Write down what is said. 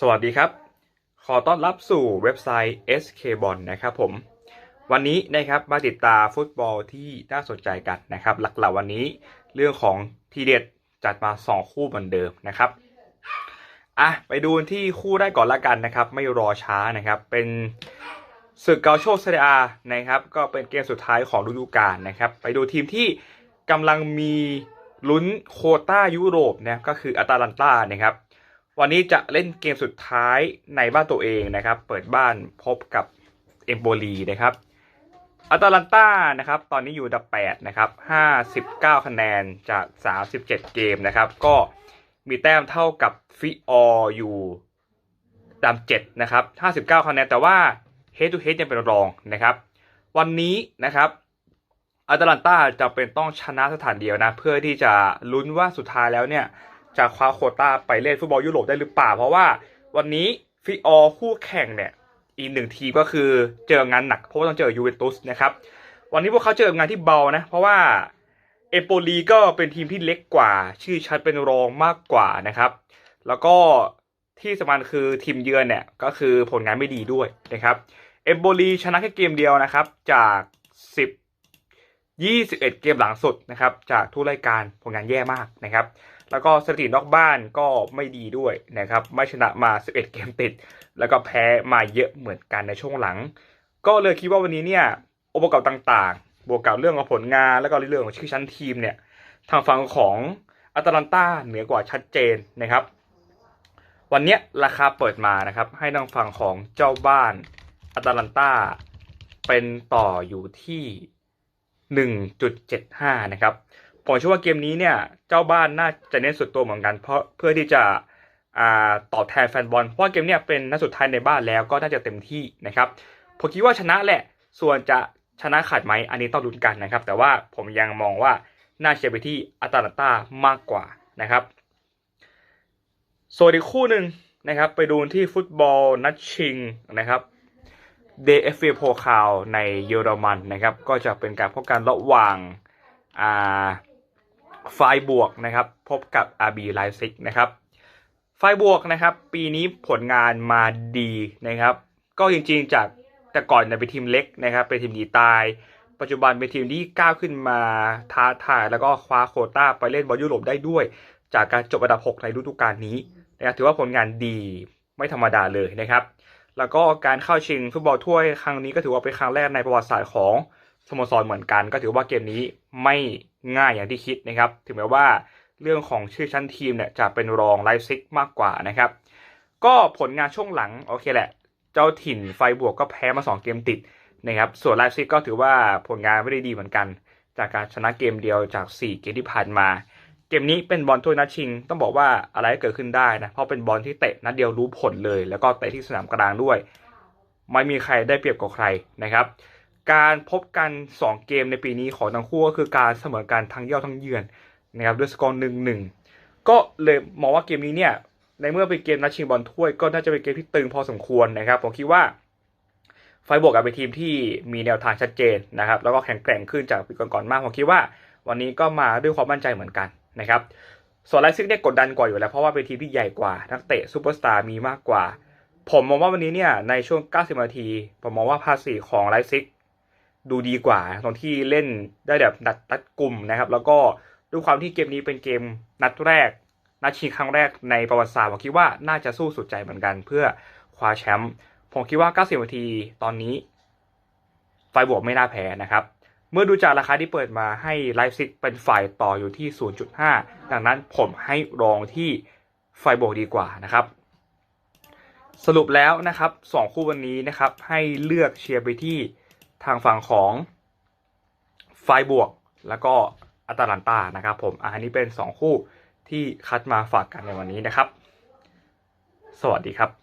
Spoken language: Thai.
สวัสดีครับ ขอต้อนรับสู่เว็บไซต์ SK b o n นะครับผม วันนี้นะครับมาติดตามฟุตบอลที่น่าสนใจกันนะครับ หลักๆวันนี้เรื่องของทีเด็ดจัดมา 2 คู่เหมือนเดิมนะครับอะไปดูที่คู่ได้ก่อนละกันนะครับ ไม่รอช้านะครับ เป็นศึกเกาโชเซเรียนะครับ ก็เป็นเกมสุดท้ายของฤดูกาลนะครับ ไปดูทีมที่กำลังมีลุ้นโคต้ายุโรปนะก็คืออาตาลันตานะครับ วันนี้จะเล่นเกมสุดท้ายในบ้านตัวเองนะครับ เปิดบ้านพบกับเอมโบลีนะครับอาตาลันตานะครับ ตอนนี้อยู่อันดับ8นะครับ 59 คะแนนจาก 37 เกมนะครับ ก็มีแต้มเท่ากับฟิอออยู่ดับ7นะครับ 59 คะแนน แต่ว่า head to head ยังเป็นรองนะครับ วันนี้นะครับอาตาลันตาจะเป็นต้องชนะสถานเดียวนะ เพื่อที่จะลุ้นว่าสุดท้ายแล้วเนี่ย จะคว้าโคต้าไปเล่นฟุตบอลยุโรปได้หรือเปล่า เพราะว่าวันนี้ฟิออคู่แข่งเนี่ยอีกหนึ่งทีมก็คือเจองานหนักเพราะว่าต้องเจอยูเวนตุสนะครับวันนี้พวกเขาเจองานที่เบานะเพราะว่าเอโปลีก็เป็นทีมที่เล็กกว่า ชื่อชัดเป็นรองมากกว่านะครับ แล้วก็ที่สำคัญคือทีมเยือนเนี่ยก็คือผลงานไม่ดีด้วยนะครับเอมโบลีชนะแค่เกมเดียวนะครับจาก 10 21 เกมหลังสุดนะครับจากทุกรายการผลงานแย่มากนะครับ แล้วก็สถิตินอกบ้านก็ไม่ดีด้วยนะครับไม่ชนะมา 11 เกมติด แล้วก็แพ้มาเยอะเหมือนกันในช่วงหลัง ก็เลยคิดว่าวันนี้เนี่ยองค์ประกอบต่างๆ บวกกับเรื่องของผลงานแล้วก็เรื่องของชื่อชั้นทีมเนี่ยทางฝั่งของอาตาลันตาเหนือกว่าชัดเจนนะครับ วันนี้ราคาเปิดมานะครับ ให้ทางฝั่งของเจ้าบ้านอาตาลันตาเป็นต่ออยู่ที่ 1.75 นะครับ ผมเชื่อว่าเกมนี้เนี่ย เจ้าบ้านน่าจะเน้นสุดตัวเหมือนกัน เพราะเพื่อที่จะอ่าตอบแทนแฟนบอลเพราะเกมเนี้ยเป็นนัดสุดท้ายในบ้านแล้วก็น่าจะเต็มที่นะครับผมคิดว่าชนะแหละ ส่วนจะชนะขาดไหมอันนี้ต้องลุ้นกันนะครับ แต่ว่าผมยังมองว่าน่าเชียร์ไปที่อาตาลันตามากกว่านะครับส่วนอีกคู่หนึ่งนะครับ ไปดูที่ฟุตบอลนัดชิงนะครับ DFB โพคาวในเยอรมันนะครับ ก็จะเป็นการพบกันระหว่างอ่า ไฟบวกนะครับ พบกับ RB Leipzig นะครับ ไฟบวกนะครับ ปีนี้ผลงานมาดีนะครับ ก็จริงๆจากแต่ก่อนเนี่ยเป็นทีมเล็กนะครับเป็นทีมหนีตาย ปัจจุบันเป็นทีมที่ก้าวขึ้นมาท้าทายแล้วก็คว้าโคต้าไปเล่นบอลยุโรปได้ด้วย จากการจบอันดับ 6 ในฤดูกาลนี้นะครับถือว่าผลงานดีไม่ธรรมดาเลยนะครับ แล้วก็การเข้าชิงฟุตบอลถ้วยครั้งนี้ก็ถือว่าเป็นครั้งแรกในประวัติศาสตร์ของ สโมสรเหมือนกัน ก็ถือว่าเกมนี้ไม่ง่ายอย่างที่คิดนะครับ ถึงแม้ว่าเรื่องของชื่อชั้นทีมเนี่ยจะเป็นรองไลฟ์ซิกมากกว่านะครับ ก็ผลงานช่วงหลังโอเคแหละ เจ้าถิ่นไฟบวกก็แพ้มา 2 เกมติดนะครับ ส่วนไลฟ์ซิกก็ถือว่าผลงานไม่ได้ดีเหมือนกัน จากการชนะเกมเดียวจาก 4 เกมที่ผ่านมา เกมนี้เป็นบอลถ้วยนัดชิง ต้องบอกว่าอะไรเกิดขึ้นได้นะ เพราะเป็นบอลที่เตะนัดเดียวรู้ผลเลย แล้วก็เตะที่สนามกลางด้วย ไม่มีใครได้เปรียบกว่าใครนะครับ การพบกัน 2 เกมในปีนี้ของทั้งคู่ก็คือการเสมอกันทั้งเย่าทั้งเยือนนะครับด้วยสกอร์หนึ่งหนึ่งก็เลยมองว่าเกมนี้เนี่ยในเมื่อเป็นเกมนัดชิงบอลถ้วยก็น่าจะเป็นเกมที่ตึงพอสมควรนะครับผมคิดว่าไฟบวกกับเป็นทีมที่มีแนวทางชัดเจนนะครับแล้วก็แข็งแกร่งขึ้นจากปีก่อนๆมากผมคิดว่า วันนี้ก็มาด้วยความมั่นใจเหมือนกันนะครับส่วนไลฟ์ซิกเนี่ยกดดันกว่าอยู่แล้วเพราะว่าเป็นทีมที่ใหญ่กว่า นักเตะซูเปอร์สตาร์มีมากกว่า ผมมองว่าวันนี้เนี่ยในช่วง 90นาที ผมมองว่าภาษีของไลฟ์ซิก ดูดีกว่าตรงที่เล่นได้แบบนัดตัดกลุ่มนะครับ แล้วก็ด้วยความที่เกมนี้เป็นเกมนัดแรก นัดชิงครั้งแรกในประวัติศาสตร์ผมคิดว่าน่าจะสู้สุดใจเหมือนกัน เพื่อคว้าแชมป์ผมคิดว่า 90 นาทีตอนนี้ไฟบวกไม่น่าแพ้นะครับ เมื่อดูจากราคาที่เปิดมาให้ไลฟ์ซิกเป็นฝ่ายต่ออยู่ที่ 0.5 ดังนั้นผมให้รองที่ไฟบวกดีกว่านะครับ สรุปแล้วนะครับสองคู่วันนี้นะครับให้เลือกเชียร์ไปที่ ทางฝั่งของไฟบวก แล้วก็อัตแลนตานะครับผมอันนี้เป็น 2 คู่ที่คัดมาฝากกันในวันนี้นะครับ สวัสดีครับ